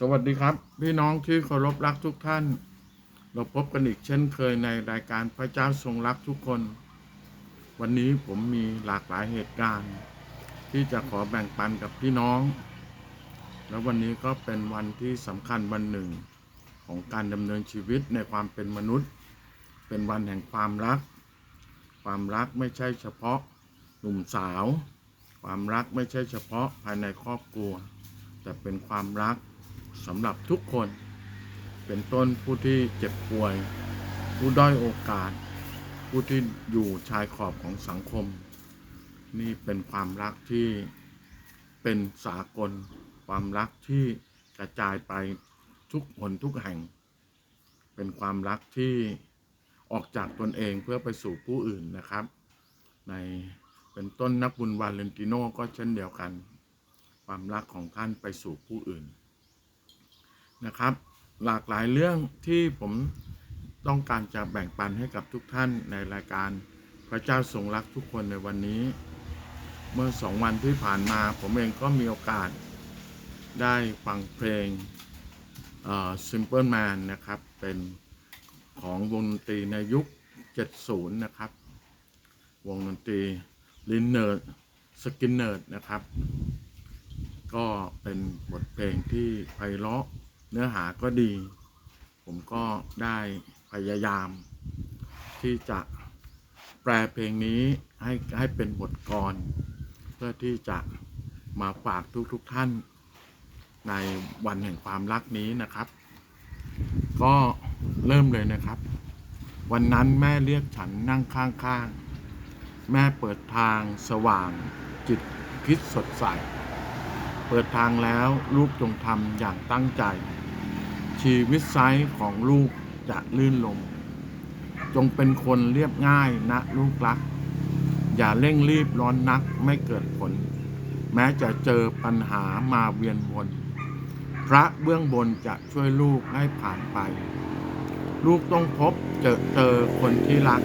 สวัสดีครับ พี่น้องที่เคารพรักทุกท่าน เราพบกันอีกเช่นเคยในรายการพระเจ้าทรงรักทุกคน วันนี้ผมมีหลากหลายเหตุการณ์ ที่จะขอแบ่งปันกับพี่น้อง แล้ววันนี้ก็เป็นวันที่สำคัญวันหนึ่ง ของการดำเนินชีวิตในความเป็นมนุษย์ เป็นวันแห่งความรัก ความรักไม่ใช่เฉพาะหนุ่มสาว ความรักไม่ใช่เฉพาะภายในครอบครัว แต่เป็นความรัก สำหรับทุกคน เป็นต้นผู้ที่เจ็บป่วย ผู้ด้อยโอกาส ผู้ที่อยู่ชายขอบของสังคม นี่เป็นความรักที่เป็นสากล ความรักที่กระจายไปทุกหนทุกแห่ง เป็นความรักที่ออกจากตนเองเพื่อไปสู่ผู้อื่นนะครับ ในเป็นต้นนักบุญวาเลนติโนก็เช่นเดียวกัน ความรักของท่านไปสู่ผู้อื่น นะครับ หลากหลายเรื่องที่ผมต้องการจะแบ่งปันให้กับทุกท่านในรายการพระเจ้าทรงรักทุกคนในวันนี้ เมื่อสองวันที่ผ่านมาผมเองก็มีโอกาสได้ฟังเพลง Simple Man นะครับ เป็นของวงดนตรีในยุค 70 นะครับ วงดนตรีลินเนอร์สกินเนอร์นะครับ ก็เป็นบทเพลงที่ไพเราะ เนื้อหาก็ดี ผมก็ได้พยายาม ที่จะแปลเพลงนี้ให้ให้เป็นบทกลอนเพื่อที่จะมาฝากทุกๆทท่าน ในวันแห่งความรักนี้นะครับ ก็เริ่มเลยนะครับ วันนั้นแม่เรียกฉันนั่งข้างๆ แม่เปิดทางสว่างจิตคิดสดใส เปิดทางแล้วลูกจงทำอย่างตั้งใจ ชีวิตไซส์ของลูกจะลื่นลม จงเป็นคนเรียบง่ายนะลูกรัก อย่าเร่งรีบร้อนนักไม่เกิดผล แม้จะเจอปัญหามาเวียนวนพระเบื้องบนจะช่วยลูกให้ผ่านไป ลูกต้องพบเจอเจอคนที่รัก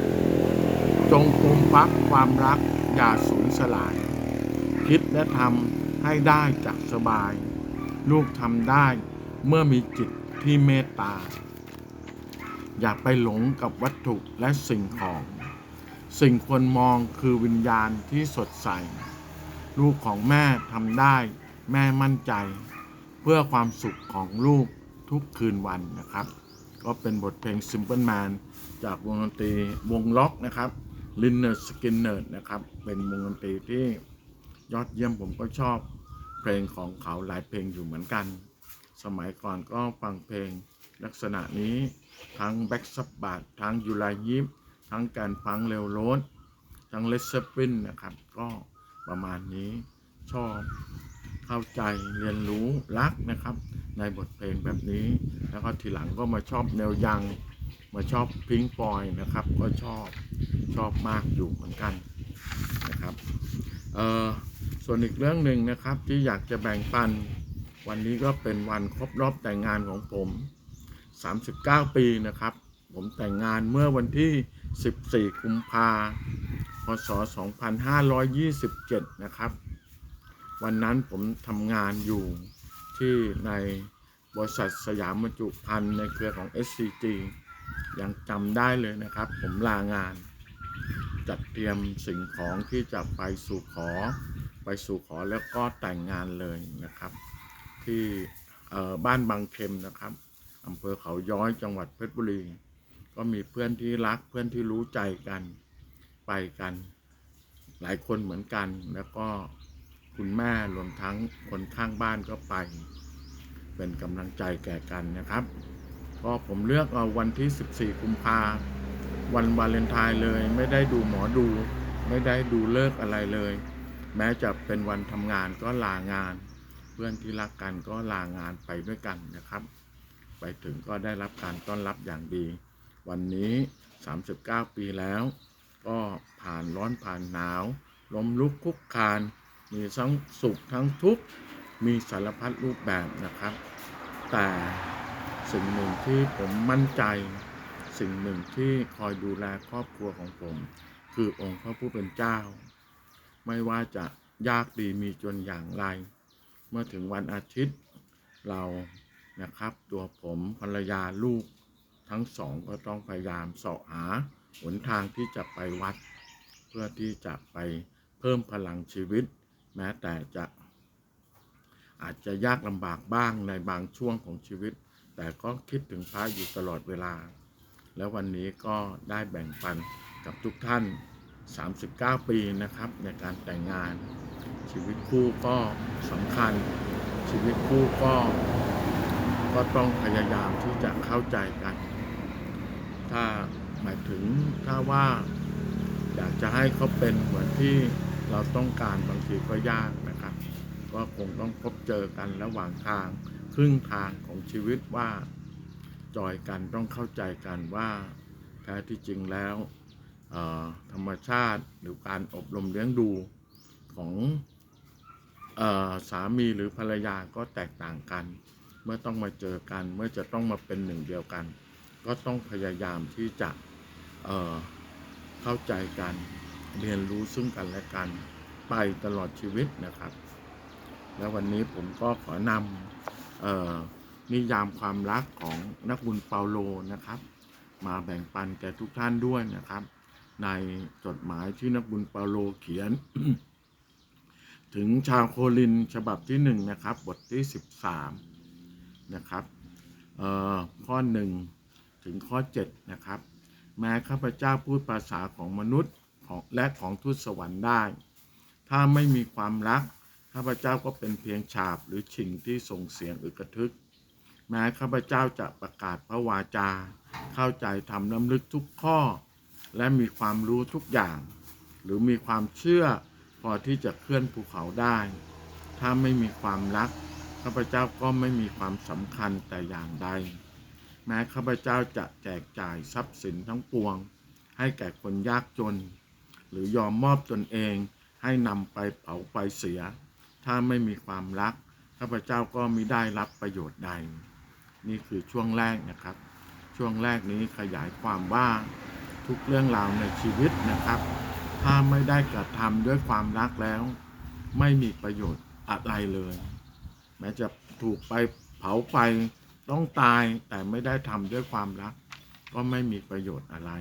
จงปมปักความรักอย่าสูญสลาย คิดและทำให้ได้จากสบาย ลูกทำได้เมื่อมีจิต ที่เมตตา อย่าไปหลงกับวัตถุและสิ่งของ สิ่งควรมองคือวิญญาณที่สดใส ลูกของแม่ทำได้ แม่มั่นใจ เพื่อความสุขของลูกทุกคืนวันนะครับ ก็เป็นบทเพลง Simple Man จากวงดนตรีวงล็อกนะครับ l i n n e r Skinner นะครับ เป็นวงดนตรีที่ยอดเยี่ยมผมก็ชอบเพลงของเขาหลายเพลงอยู่เหมือนกัน สมัยก่อนก็ฟังเพลงลักษณะนี้ทั้ง Back s u b b a t ทั้งยูไลยิปทั้งการฟังเร็วโรดทั้งเลสเซปินนะครับ ก็ประมาณนี้ชอบเข้าใจเรียนรู้รักนะครับ ในบทเพลงแบบนี้ แล้วก็ทีหลังก็มาชอบแนวยัง มาชอบพิงปอยนะครับ ก็ชอบชอบมากอยู่เหมือนกันนะครับเออส่วนอีกเรื่องหนึ่งนะครับที่อยากจะแบ่งปัน วันนี้ก็เป็นวันครบรอบแต่งงานของผม 39 ปีนะครับ ผมแต่งงานเมื่อวันที่ 14 กุมภาพศ 2527 นะครับ วันนั้นผมทำงานอยู่ที่ในบริษัทสยามบรรจุภัณฑ์ในเครือของ SCG ยังจำได้เลยนะครับ ผมลางาน จัดเตรียมสิ่งของที่จะไปสู่ขอ ไปสู่ขอแล้วก็แต่งงานเลยนะครับ ที่บ้านบางเข็มนะครับอำเภอเขาย้อยจังหวัดเพชรบุรี ก็มีเพื่อนที่รักเพื่อนที่รู้ใจกันไปกัน หลายคนเหมือนกัน แล้วก็คุณแม่รวมทั้งคนข้างบ้านก็ไป เป็นกำลังใจแก่กันนะครับ ก็ผมเลือกเอาวันที่ 14กุมภาวันวาเลนไทน์เลยไม่ได้ดูหมอดู ไม่ได้ดูเลิกอะไรเลย แม้จะเป็นวันทำงานก็ลางาน เพื่อนที่รักกันก็ลางานไปด้วยกันนะครับ ไปถึงก็ได้รับการต้อนรับอย่างดี วันนี้ 39 ปีแล้ว ก็ผ่านร้อนผ่านหนาวลมลุกคุกคาน มีทั้งสุขทั้งทุกข์มีสารพัดรูปแบบนะครับ แต่สิ่งหนึ่งที่ผมมั่นใจ สิ่งหนึ่งที่คอยดูแลครอบครัวของผม คือองค์พระผู้เป็นเจ้า ไม่ว่าจะยากดีมีจนอย่างไร เมื่อถึงวันอาทิตย์เรานะครับ ตัวผมภรรยาลูกทั้งสองก็ต้องพยายามเสาะหาหนทางที่จะไปวัด เพื่อที่จะไปเพิ่มพลังชีวิต แม้แต่จะอาจจะยากลำบากบ้างในบางช่วงของชีวิต แต่ก็คิดถึงพระอยู่ตลอดเวลา แล้ววันนี้ก็ได้แบ่งปันกับทุกท่าน 39 ปีนะครับในการแต่งงาน ชีวิตคู่ก็สำคัญ ชีวิตคู่ก็ก็ต้องพยายามที่จะเข้าใจกัน ถ้าหมายถึงถ้าว่า อยากจะให้เขาเป็นเหมือนที่เราต้องการบางทีก็ยากนะครับ ก็คงต้องพบเจอกันระหว่างทางครึ่งทางของชีวิตว่าจอยกันต้องเข้าใจกันว่าแท้ที่จริงแล้ว ธรรมชาติหรือการอบรมเลี้ยงดูของออสามีหรือภรรยาก็แตกต่างกัน เมื่อต้องมาเจอกัน เมื่อจะต้องมาเป็นหนึ่งเดียวกัน ก็ต้องพยายามที่จะเเข้าใจกัน เรียนรู้ซึ่งกันและกันไปตลอดชีวิตนะครับ แล้ววันนี้ผมก็ขอนำนิยามความรักของนักบุญเปาโลนะครับ มาแบ่งปันแก่ทุกท่านด้วยนะครับ ในจดหมายที่นักบุญเปาโลเขียน ถึงชาวโคลินฉบับที่หนึ่งนะครับ บทที่สิบสามนะครับข้อหนึ่งถึงข้อเจ็ดนะครับ แม้ข้าพเจ้าพูดภาษาของมนุษย์ของและของทูตสวรรค์ได้ ถ้าไม่มีความรักข้าพเจ้าก็เป็นเพียงฉาบหรือฉิงที่ส่งเสียงอึกกระทึก แม้ข้าพเจ้าจะประกาศพระวาจา เข้าใจทำน้ำลึกทุกข้อ และมีความรู้ทุกอย่าง หรือมีความเชื่อพอที่จะเคลื่อนภูเขาได้ ถ้าไม่มีความรักข้าพเจ้าก็ไม่มีความสำคัญแต่อย่างใด แม้ข้าพเจ้าจะแจกจ่ายทรัพย์สินทั้งปวง ให้แก่คนยากจน หรือยอมมอบตนเองให้นำไปเผาไปเสีย ถ้าไม่มีความรักข้าพเจ้าก็มิได้รับประโยชน์ใด นี่คือช่วงแรกนะครับ ช่วงแรกนี้ขยายความว่า ทุกเรื่องราวในชีวิตนะครับ ถ้าไม่ได้กระทำด้วยความรักแล้ว ไม่มีประโยชน์อะไรเลย แม้จะถูกไปเผาไฟต้องตายแต่ไม่ได้ทำด้วยความรัก ก็ไม่มีประโยชน์อะไร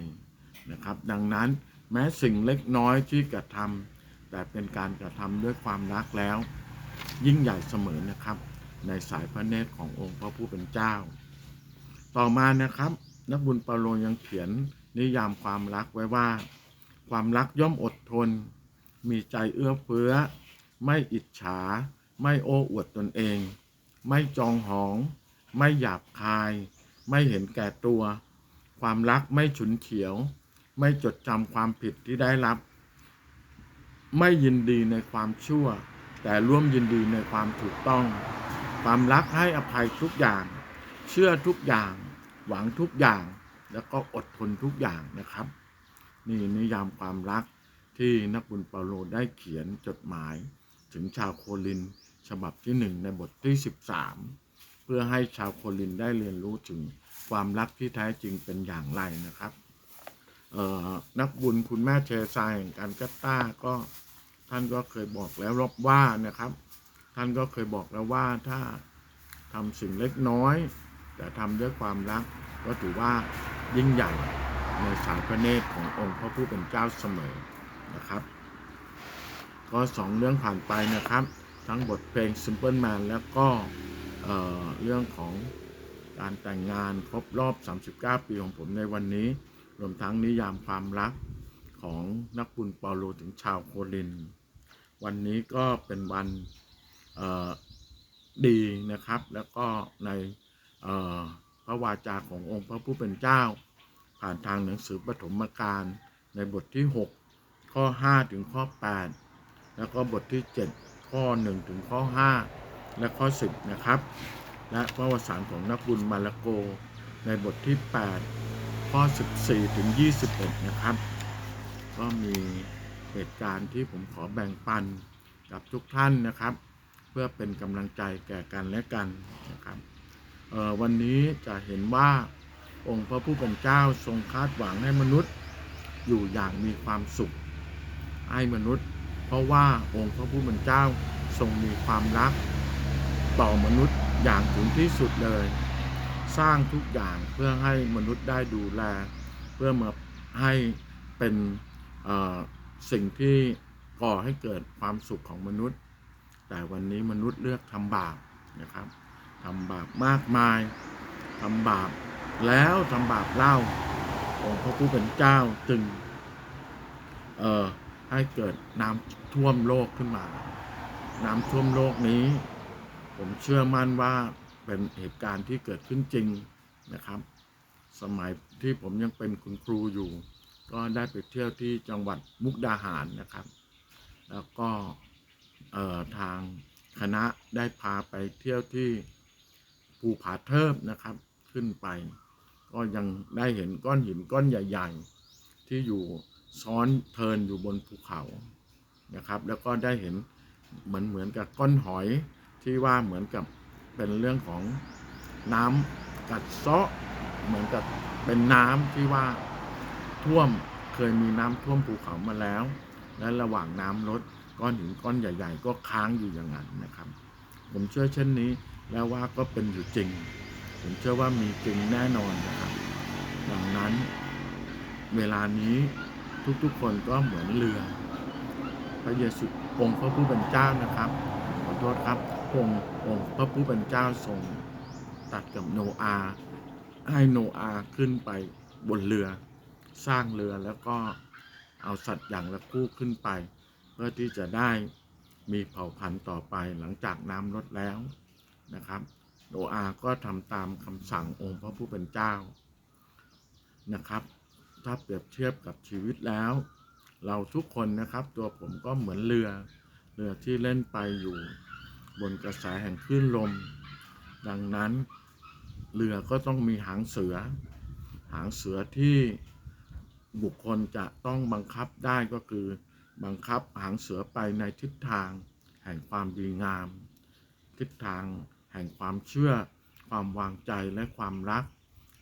นะครับ ดังนั้นแม้สิ่งเล็กน้อยที่กระทำแต่เป็นการกระทำด้วยความรักแล้ว ยิ่งใหญ่เสมอนะครับ ในสายพระเนตรขององค์พระผู้เป็นเจ้า ต่อมานะครับ นักบุญเปาโลยังเขียน นิยามความรักไว้ว่า ความรักย่อมอดทน มีใจเอื้อเฟื้อ ไม่อิจฉา ไม่โอ้อวดตนเอง ไม่จองหอง ไม่หยาบคาย ไม่เห็นแก่ตัว ความรักไม่ฉุนเฉียว ไม่จดจำความผิดที่ได้รับ ไม่ยินดีในความชั่ว แต่ร่วมยินดีในความถูกต้อง ความรักให้อภัยทุกอย่าง เชื่อทุกอย่าง หวังทุกอย่าง แล้วก็อดทนทุกอย่างนะครับ นี่นิยามความรักที่นักบุญเปาโลได้เขียนจดหมาย ถึงชาวโคลินฉบับที่หนึ่งในบทที่ 13 เพื่อให้ชาวโคลินได้เรียนรู้ถึงความรักที่แท้จริงเป็นอย่างไรนะครับนักบุญคุณแม่เชซายแห่งการกัตตาก็ท่านก็เคยบอกแล้วรบว่านะครับ ท่านก็เคยบอกแล้วว่าถ้าทำสิ่งเล็กน้อย แต่ทำด้วยความรักก็ถือว่า ยิ่งใหญ่ในสายพระเนตรขององค์พระผู้เป็นเจ้าเสมอนะครับ ก็สองเรื่องผ่านไปนะครับ ทั้งบทเพลง Simple Man แล้วก็เเรื่องของการแต่งงานครบรอบ 39 ปีของผมในวันนี้ รวมทั้งนิยามความรักของนักบุญเปาโลถึงชาวโคลิน วันนี้ก็เป็นวันดีนะครับ แล้วก็ใน ระวาจาขององค์พระผู้เป็นเจ้า ผ่านทางหนังสือปฐมกาลในบทที่ 6 ข้อ 5 ถึงข้อ 8 แล้วก็บทที่ 7 ข้อ 1 ถึงข้อ 5 และข้อ 10 นะครับ และพระวสารของนักบุญมาระโก ในบทที่ 8 ข้อ 14 ถึง 21 นะครับ ก็มีเหตุการณ์ที่ผมขอแบ่งปันกับทุกท่านนะครับ เพื่อเป็นกำลังใจแก่กันและกันนะครับ วันนี้จะเห็นว่าองค์พระผู้เป็นเจ้าทรงคาดหวังให้มนุษย์อยู่อย่างมีความสุขให้มนุษย์ เพราะว่าองค์พระผู้เป็นเจ้าทรงมีความรัก ต่อมนุษย์อย่างถึงที่สุดเลย สร้างทุกอย่างเพื่อให้มนุษย์ได้ดูแล เพื่อมาให้เป็นสิ่งที่ก่อให้เกิดความสุขของมนุษย์ แต่วันนี้มนุษย์เลือกทำบาปนะครับ ทำบาปมากมายทำบาปแล้วทำบาปเล่าองค์พระผู้เป็นเจ้าจึงเอ่อให้เกิดน้ำท่วมโลกขึ้นมา น้ำท่วมโลกนี้ ผมเชื่อมั่นว่าเป็นเหตุการณ์ที่เกิดขึ้นจริงนะครับ สมัยที่ผมยังเป็นคุณครูอยู่ ก็ได้ไปเที่ยวที่จังหวัดมุกดาหารนะครับ แล้วก็เอ่อทางคณะได้พาไปเที่ยวที่ ภูผาเทิบนะครับ ขึ้นไป ก็ยังได้เห็นก้อนหินก้อนใหญ่ ๆ ที่อยู่ซ้อนเทินอยู่บนภูเขานะครับ แล้วก็ได้เห็นเหมือนเหมือนกับก้อนหอยที่ว่าเหมือนกับเป็นเรื่องของน้ำกัดเซาะเหมือนกับเป็นน้ำที่ว่าท่วมเคยมีน้ำท่วมภูเขามาแล้ว และระหว่างน้ำลดก้อนหินก้อนใหญ่ ๆ ก็ค้างอยู่อย่างนั้นนะครับ ผมเชื่อเช่นนี้ แล้วว่าก็เป็นอยู่จริง ผมเชื่อว่ามีจริงแน่นอนนะครับดังนั้น เวลานี้ทุกๆคนก็เหมือนเรือ พระเยซูองค์พระผู้เป็นเจ้านะครับขอโทษครับองค์องค์พระผู้เป็นเจ้าทรงตัดกับโนอาห์ให้โนอาห์ขึ้นไปบนเรือ สร้างเรือแล้วก็เอาสัตว์อย่างละคู่ขึ้นไป เพื่อที่จะได้มีเผ่าพันธุ์ต่อไปหลังจากน้ำลดแล้ว นะครับโนอาห์ก็ทำตามคำสั่งองค์พระผู้เป็นเจ้านะครับ ถ้าเปรียบเทียบกับชีวิตแล้ว เราทุกคนนะครับ ตัวผมก็เหมือนเรือ เรือที่เล่นไปอยู่ บนกระแสแห่งคลื่นลม ดังนั้นเรือก็ต้องมีหางเสือ หางเสือที่บุคคลจะต้องบังคับได้ก็คือ บังคับหางเสือไปในทิศทางแห่งความดีงาม ทิศทาง แห่งความเชื่อ ความวางใจและความรัก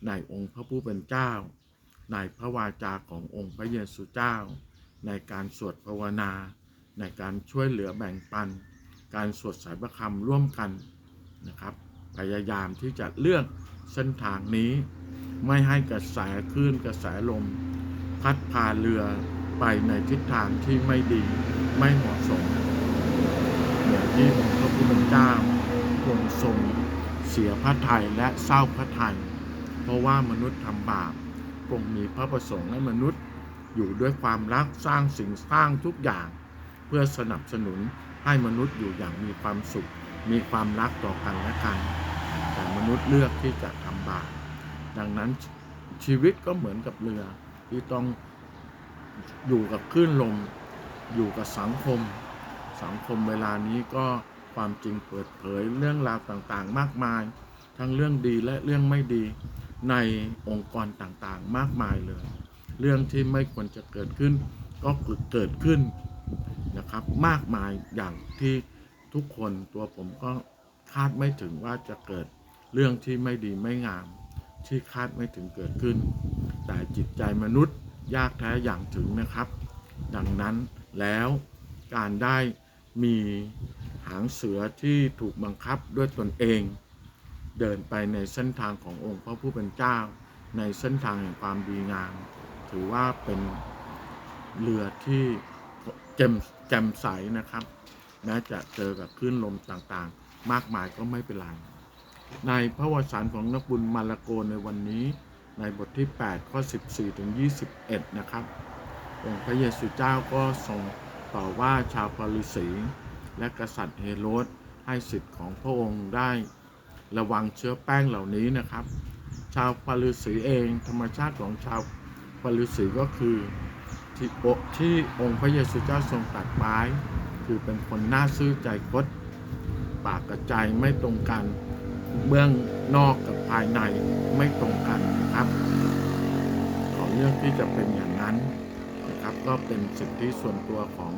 ในองค์พระผู้เป็นเจ้า ในพระวาจาขององค์พระเยซูเจ้า ในการสวดภาวนา ในการช่วยเหลือแบ่งปัน การสวดสายประคำร่วมกันนะครับ พยายามที่จะเลือกเส้นทางนี้ ไม่ให้กระแสคลื่นกระแสลม พัดพาเรือไปในทิศทางที่ไม่ดีไม่เหมาะสมเหมือนที่องค์พระผู้เป็นเจ้า ทรงทรงเสียพระทัยและเศร้าพระทัยเพราะว่ามนุษย์ทำบาปทรงมีพระประสงค์ให้มนุษย์อยู่ด้วยความรักสร้างสิ่งสร้างทุกอย่าง เพื่อสนับสนุนให้มนุษย์อยู่อย่างมีความสุข มีความรักต่อกันและกัน แต่มนุษย์เลือกที่จะทำบาปดังนั้นชีวิตก็เหมือนกับเรือที่ต้องอยู่กับคลื่นลม อยู่กับสังคม สังคมเวลานี้ก็ ความจริงเปิดเผยเรื่องราวต่างๆ มากมาย ทั้งเรื่องดีและเรื่องไม่ดีในองค์กรต่างๆ มากมายเลย เรื่องที่ไม่ควรจะเกิดขึ้น ก็เกิดขึ้นนะครับ มากมายอย่างที่ทุกคนตัวผมก็คาดไม่ถึงว่าจะเกิดเรื่องที่ไม่ดีไม่งาม ที่คาดไม่ถึงเกิดขึ้น แต่จิตใจมนุษย์ยากแท้อย่างถึงนะครับ ดังนั้นแล้วการได้มี หางเสือที่ถูกบังคับด้วยตนเอง เดินไปในเส้นทางขององค์พระผู้เป็นเจ้า ในเส้นทางแห่งความดีงาม ถือว่าเป็นเรือที่แจ่มแจ่มใสนะครับแม้จะเจอกับคลื่นลมต่างๆ มากมายก็ไม่เป็นไร ในพระวสารของนักบุญมารโกในวันนี้ ในบทที่ 8 ข้อ 14 ถึง 21 นะครับองค์พระเยซูเจ้าก็ทรงต่อว่าชาวปาริสี และกษัตริย์เฮโรดให้สิทธิ์ของพระองค์ได้ระวังเชื้อแป้งเหล่านี้นะครับ ชาวปาริสีเองธรรมชาติของชาวปาริสีก็คือที่โอที่องค์พระเยซูเจ้าทรงตัดไว้คือเป็นคนน้าซื่อใจคดปากกับใจไม่ตรงกันเบื้องนอกกับภายในไม่ตรงกันนะครับขอเลือกที่จะเป็นอย่างนั้นนะครับ ก็เป็นสิทธิส่วนตัวของ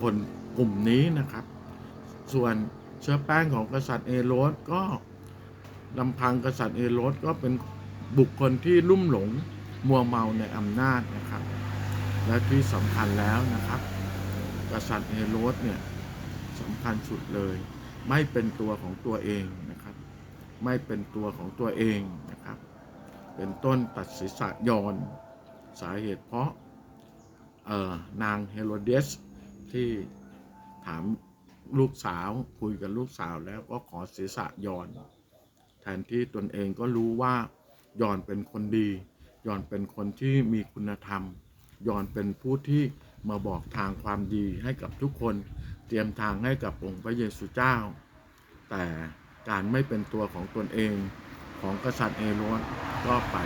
คน กลุ่มนี้นะครับ ส่วนเชื้อแป้งของกษัตริย์เอโรสก็ลำพังกษัตริย์เอโรสก็เป็นบุคคลที่ลุ่มหลงมัวเมาในอำนาจนะครับ และที่สำคัญแล้วนะครับ กษัตริย์เฮโรดเนี่ยสำคัญสุดเลย ไม่เป็นตัวของตัวเองนะครับ ไม่เป็นตัวของตัวเองนะครับ เป็นต้นตัดศีรษะยอนสาเหตุเพราะนางเฮโรเดสที่ ถามลูกสาวคุยกับลูกสาวแล้วก็ขอศีรษะยอนแทนที่ตนเองก็รู้ว่ายอนเป็นคนดียอนเป็นคนที่มีคุณธรรมยอนเป็นผู้ที่มาบอกทางความดีให้กับทุกคน เตรียมทางให้กับองค์พระเยซูเจ้า แต่การไม่เป็นตัวของตนเองของกษัตริย์เอโรสก็ไป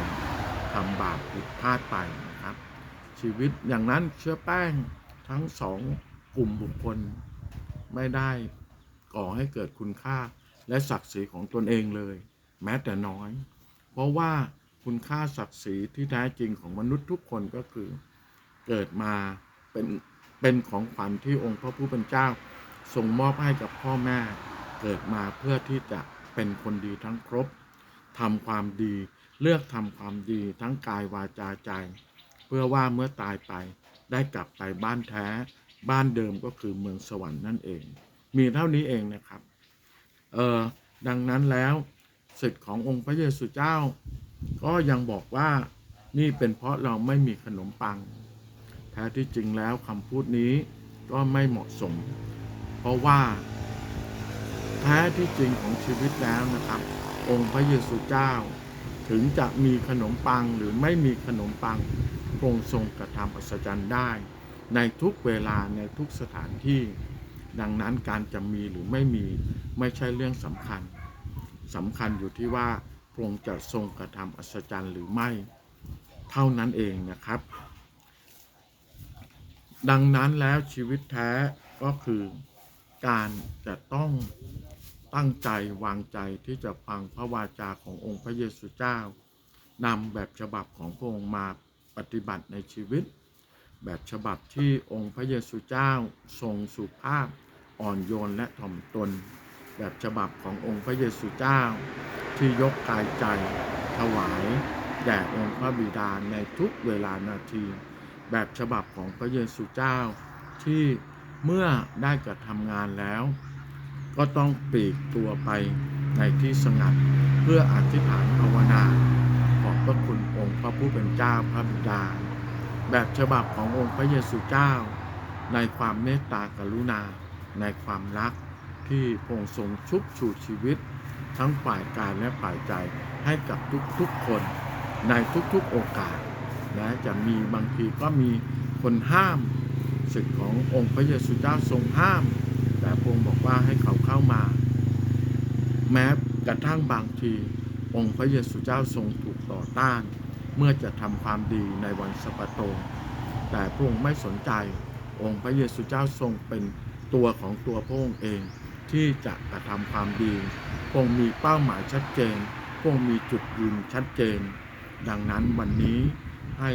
ทำบาปผิดพลาดไปนะครับ ชีวิตอย่างนั้นเชื้อแป้งทั้งสองกลุ่มบุคคล ไม่ได้ก่อให้เกิดคุณค่าและศักดิ์ศรีของตนเองเลย แม้แต่น้อย เพราะว่าคุณค่าศักดิ์ศรีที่แท้จริงของมนุษย์ทุกคนก็คือ เกิดมาเป็นเป็นของขวัญที่องค์พระผู้เป็นเจ้าทรงมอบให้กับพ่อแม่ เกิดมาเพื่อที่จะเป็นคนดีทั้งครบทำความดีเลือกทำความดีทั้งกายวาจาใจ เพื่อว่าเมื่อตายไปได้กลับไปบ้านแท้ บ้านเดิมก็คือเมืองสวรรค์นั่นเอง มีเท่านี้เองนะครับเออดังนั้นแล้วสิทธิ์ขององค์พระเยซูเจ้า ก็ยังบอกว่านี่เป็นเพราะเราไม่มีขนมปังแท้ที่จริงแล้วคำพูดนี้ก็ไม่เหมาะสม เพราะว่าแท้ที่จริงของชีวิตแล้วนะครับ องค์พระเยซูเจ้า ถึงจะมีขนมปังหรือไม่มีขนมปังพระองทรงกระทำอัศจรรย์ได้ ในทุกเวลาในทุกสถานที่ ดังนั้นการจะมีหรือไม่มีไม่ใช่เรื่องสำคัญสำคัญอยู่ที่ว่าพระองค์จะทรงกระทำอัศจรรย์หรือไม่ เท่านั้นเองนะครับ ดังนั้นแล้วชีวิตแท้ก็คือการจะต้องตั้งใจวางใจที่จะฟังพระวาจาขององค์พระเยซูเจ้านำแบบฉบับของพระองค์มาปฏิบัติในชีวิต แบบฉบับที่องค์พระเยซูเจ้าทรงสุภาพอ่อนโยนและถ่อมตน แบบฉบับขององค์พระเยซูเจ้า ที่ยกกายใจถวายแด่องค์พระบิดาในทุกเวลานาที แบบฉบับของพระเยซูเจ้า ที่เมื่อได้กระทำงานแล้ว ก็ต้องปีกตัวไปในที่สงัดเพื่ออธิษฐานภาวนา ขอบพระคุณองค์พระผู้เป็นเจ้าพระบิดา แบบฉบับขององค์พระเยซูเจ้า ในความเมตตากรุณา ในความรักที่พระองทรงชุบชูชีวิต ทั้งฝ่ายกายและฝ่ายใจให้กับทุกๆคนในทุกๆโอกาสและจะมีบางทีก็มีคนห้ามสิทธิ์ขององค์พระเยซูเจ้าทรงห้าม แต่พระองค์บอกว่าให้เขาเข้ามา แม้กระทั่งบางที องค์พระเยซูเจ้าทรงถูกต่อต้าน เมื่อจะทำความดีในวันสะปะโต แต่พระองค์ไม่สนใจ องค์พระเยซูเจ้าทรงเป็นตัวของตัวพระองค์เอง ที่จะกระทำความดีพระองค์มีเป้าหมายชัดเจนพระองค์มีจุดยืนชัดเจน ดังนั้นวันนี้ให้